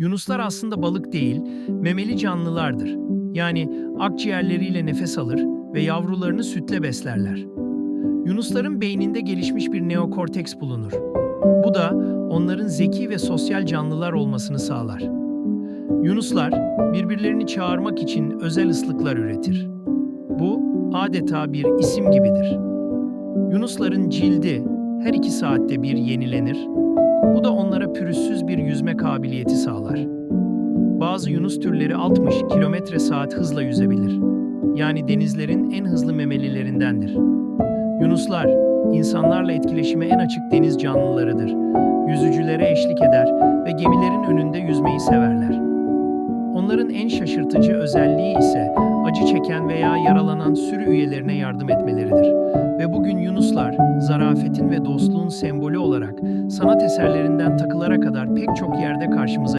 Yunuslar aslında balık değil, memeli canlılardır. Yani akciğerleriyle nefes alır ve yavrularını sütle beslerler. Yunusların beyninde gelişmiş bir neokorteks bulunur. Bu da onların zeki ve sosyal canlılar olmasını sağlar. Yunuslar birbirlerini çağırmak için özel ıslıklar üretir. Bu adeta bir isim gibidir. Yunusların cildi her iki saatte bir yenilenir. Kabiliyeti sağlar. Bazı yunus türleri 60 kilometre saat hızla yüzebilir. Yani denizlerin en hızlı memelilerindendir. Yunuslar, insanlarla etkileşime en açık deniz canlılarıdır. Yüzücülere eşlik eder ve gemilerin önünde yüzmeyi severler. Onların en şaşırtıcı özelliği ise acı çeken veya yaralanan sürü üyelerine yardım etmeleridir. Sembolü olarak sanat eserlerinden takılara kadar pek çok yerde karşımıza